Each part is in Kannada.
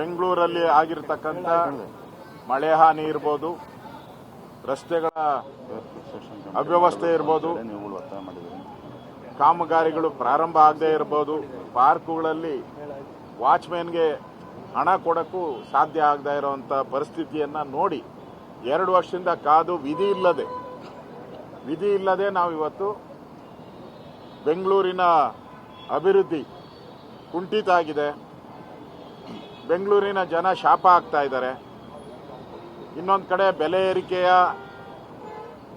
ಬೆಂಗಳೂರಲ್ಲಿ ಆಗಿರ್ತಕ್ಕಂಥ ಮಳೆ ಹಾನಿ ಇರ್ಬೋದು, ರಸ್ತೆಗಳ ಅವ್ಯವಸ್ಥೆ ಇರ್ಬೋದು, ಕಾಮಗಾರಿಗಳು ಪ್ರಾರಂಭ ಆಗದೇ ಇರ್ಬೋದು, ಪಾರ್ಕುಗಳಲ್ಲಿ ವಾಚ್ಮ್ಯಾನ್ಗೆ ಹಣ ಕೊಡಕ್ಕೂ ಸಾಧ್ಯ ಆಗದೇ ಇರುವಂತಹ ಪರಿಸ್ಥಿತಿಯನ್ನ ನೋಡಿ ಎರಡು ವರ್ಷದಿಂದ ಕಾದು ವಿಧಿ ಇಲ್ಲದೆ ವಿಧಿ ಇಲ್ಲದೆ ನಾವು ಇವತ್ತು ಬೆಂಗಳೂರಿನ ಅಭಿವೃದ್ಧಿ ಕುಂಠಿತ ಆಗಿದೆ. ಬೆಂಗಳೂರಿನ ಜನ ಶಾಪ ಆಗ್ತಾ ಇದ್ದಾರೆ. ಇನ್ನೊಂದು ಕಡೆ ಬೆಲೆ ಏರಿಕೆಯ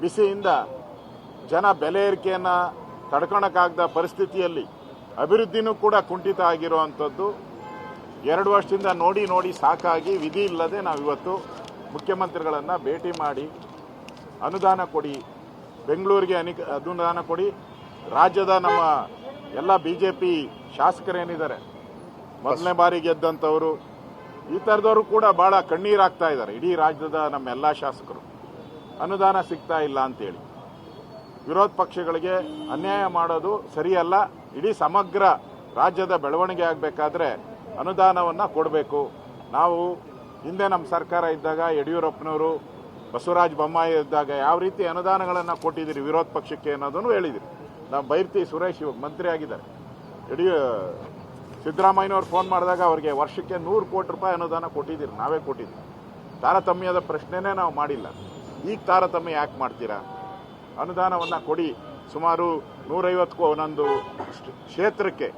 ಬಿಸಿಯಿಂದ ಜನ ಬೆಲೆ ಏರಿಕೆಯನ್ನು ತಡ್ಕೊಳಕ್ಕಾಗದ ಪರಿಸ್ಥಿತಿಯಲ್ಲಿ ಅಭಿವೃದ್ಧಿನೂ ಕೂಡ ಕುಂಠಿತ ಆಗಿರುವಂಥದ್ದು. ಎರಡು ವರ್ಷದಿಂದ ನೋಡಿ ನೋಡಿ ಸಾಕಾಗಿ ವಿಧಿ ಇಲ್ಲದೆ ನಾವು ಇವತ್ತು ಮುಖ್ಯಮಂತ್ರಿಗಳನ್ನು ಭೇಟಿ ಮಾಡಿ ಅನುದಾನ ಕೊಡಿ, ಬೆಂಗಳೂರಿಗೆ ಅನಿಕ ಅನುದಾನ ಕೊಡಿ. ರಾಜ್ಯದ ನಮ್ಮ ಎಲ್ಲ ಬಿ ಜೆ ಪಿ ಶಾಸಕರೇನಿದ್ದಾರೆ ಮೊದಲನೇ ಬಾರಿ ಗೆದ್ದಂಥವರು, ಈ ಥರದವರು ಕೂಡ ಭಾಳ ಕಣ್ಣೀರಾಗ್ತಾ ಇದ್ದಾರೆ. ಇಡೀ ರಾಜ್ಯದ ನಮ್ಮ ಎಲ್ಲ ಶಾಸಕರು. ಅನುದಾನ ಸಿಗ್ತಾ ಇಲ್ಲ ಅಂತೇಳಿ. ವಿರೋಧ ಪಕ್ಷಗಳಿಗೆ ಅನ್ಯಾಯ ಮಾಡೋದು ಸರಿಯಲ್ಲ. ಇಡೀ ಸಮಗ್ರ ರಾಜ್ಯದ ಬೆಳವಣಿಗೆ ಆಗಬೇಕಾದ್ರೆ ಅನುದಾನವನ್ನು ಕೊಡಬೇಕು. ನಾವು ಹಿಂದೆ ನಮ್ಮ ಸರ್ಕಾರ ಇದ್ದಾಗ ಯಡಿಯೂರಪ್ಪನವರು, ಬಸವರಾಜ ಬೊಮ್ಮಾಯಿ ಇದ್ದಾಗ ಯಾವ ರೀತಿ ಅನುದಾನಗಳನ್ನು ಕೊಟ್ಟಿದ್ದೀರಿ, ವಿರೋಧ ಪಕ್ಷಕ್ಕೆ ಅನ್ನೋದನ್ನು ಹೇಳಿದಿರಿ ನಾವು ಬೈರ್ತಿ ಸುರೇಶ್ ಇವಾಗ ಮಂತ್ರಿ ಆಗಿದ್ದಾರೆ ಯಡಿಯೂ ಸಿದ್ದರಾಮಯ್ಯನವ್ರು ಫೋನ್ ಮಾಡಿದಾಗ ಅವರಿಗೆ ವರ್ಷಕ್ಕೆ ನೂರು ಕೋಟಿ ರೂಪಾಯಿ ಅನುದಾನ ಕೊಟ್ಟಿದ್ದೀರಿ, ನಾವೇ ಕೊಟ್ಟಿದ್ದೀವಿ. ತಾರತಮ್ಯದ ಪ್ರಶ್ನೆನೇ ನಾವು ಮಾಡಿಲ್ಲ. ಈಗ ತಾರತಮ್ಯ ಯಾಕೆ ಮಾಡ್ತೀರಾ? ಅನುದಾನವನ್ನು ಕೊಡಿ. ಸುಮಾರು ನೂರೈವತ್ತು ಒಂದೊಂದು ಕ್ಷೇತ್ರಕ್ಕೆ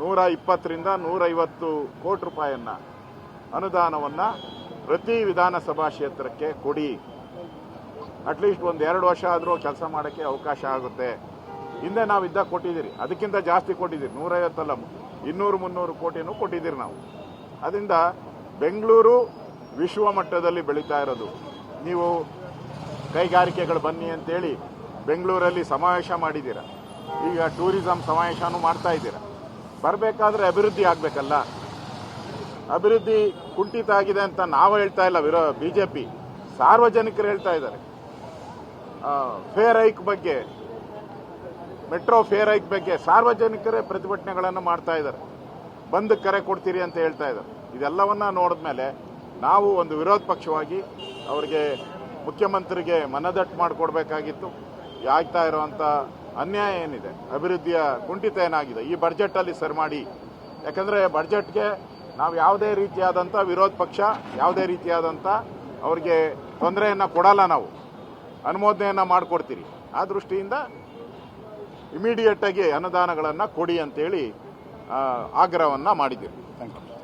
ನೂರ ಇಪ್ಪತ್ತರಿಂದ ನೂರೈವತ್ತು ಕೋಟಿ ರೂಪಾಯಿಯನ್ನು ಅನುದಾನವನ್ನು ಪ್ರತಿ ವಿಧಾನಸಭಾ ಕ್ಷೇತ್ರಕ್ಕೆ ಕೊಡಿ. ಅಟ್ಲೀಸ್ಟ್ ಒಂದು ಎರಡು ವರ್ಷ ಆದರೂ ಕೆಲಸ ಮಾಡೋಕ್ಕೆ ಅವಕಾಶ ಆಗುತ್ತೆ. ಹಿಂದೆ ನಾವು ಇದ್ದಾಗ ಕೊಟ್ಟಿದ್ದೀರಿ. ಅದಕ್ಕಿಂತ ಜಾಸ್ತಿ ಕೊಟ್ಟಿದ್ದೀರಿ. ನೂರೈವತ್ತಲ್ಲ ಇನ್ನೂರು ಮುನ್ನೂರು ಕೋಟಿನೂ ಕೊಟ್ಟಿದ್ದೀರಿ ನಾವು. ಅದರಿಂದ ಬೆಂಗಳೂರು ವಿಶ್ವ ಮಟ್ಟದಲ್ಲಿ ಬೆಳೀತಾ ಇರೋದು. ನೀವು ಕೈಗಾರಿಕೆಗಳು ಬನ್ನಿ ಅಂತೇಳಿ ಬೆಂಗಳೂರಲ್ಲಿ ಸಮಾವೇಶ ಮಾಡಿದ್ದೀರ? ಈಗ ಟೂರಿಸಂ ಸಮಾವೇಶನೂ ಮಾಡ್ತಾ ಇದ್ದೀರ? ಬರಬೇಕಾದ್ರೆ ಅಭಿವೃದ್ಧಿ ಆಗಬೇಕಲ್ಲ. ಅಭಿವೃದ್ಧಿ ಕುಂಠಿತ ಆಗಿದೆ ಅಂತ ನಾವು ಹೇಳ್ತಾ ಇಲ್ಲ ವಿರೋ ಬಿ ಜೆ ಪಿ ಸಾರ್ವಜನಿಕರು ಹೇಳ್ತಾ ಇದ್ದಾರೆ. ಫೇರ್ ಹೈಕ್ ಬಗ್ಗೆ ಮೆಟ್ರೋ ಫೇರ್ ಹೈಕ್ ಬಗ್ಗೆ ಸಾರ್ವಜನಿಕರೇ ಪ್ರತಿಭಟನೆಗಳನ್ನು ಮಾಡ್ತಾ ಇದ್ದಾರೆ. ಬಂದ್ ಕರೆ ಕೊಡ್ತೀರಿ ಅಂತ ಹೇಳ್ತಾ ಇದ್ದಾರೆ. ಇದೆಲ್ಲವನ್ನ ನೋಡಿದ ಮೇಲೆ ನಾವು ಒಂದು ವಿರೋಧ ಪಕ್ಷವಾಗಿ ಅವರಿಗೆ ಮುಖ್ಯಮಂತ್ರಿಗೆ ಮನದಟ್ಟು ಮಾಡಿಕೊಡ್ಬೇಕಾಗಿತ್ತು. ಆಗ್ತಾ ಇರುವಂಥ ಅನ್ಯಾಯ ಏನಿದೆ, ಅಭಿವೃದ್ಧಿಯ ಕುಂಠಿತ ಏನಾಗಿದೆ, ಈ ಬಡ್ಜೆಟಲ್ಲಿ ಸರಿ ಮಾಡಿ. ಯಾಕಂದರೆ ಬಡ್ಜೆಟ್ಗೆ ನಾವು ಯಾವುದೇ ರೀತಿಯಾದಂಥ ವಿರೋಧ ಪಕ್ಷ, ಯಾವುದೇ ರೀತಿಯಾದಂಥ ಅವ್ರಿಗೆ ತೊಂದರೆಯನ್ನು ಕೊಡಲ್ಲ ನಾವು. ಅನುಮೋದನೆಯನ್ನು ಮಾಡಿಕೊಡ್ತೀರಿ. ಆ ದೃಷ್ಟಿಯಿಂದ ಇಮಿಡಿಯೇಟ್ ಆಗಿ ಅನುದಾನಗಳನ್ನು ಕೊಡಿ ಅಂತೇಳಿ ಆಗ್ರಹವನ್ನು ಮಾಡಿದ್ದೀರಿ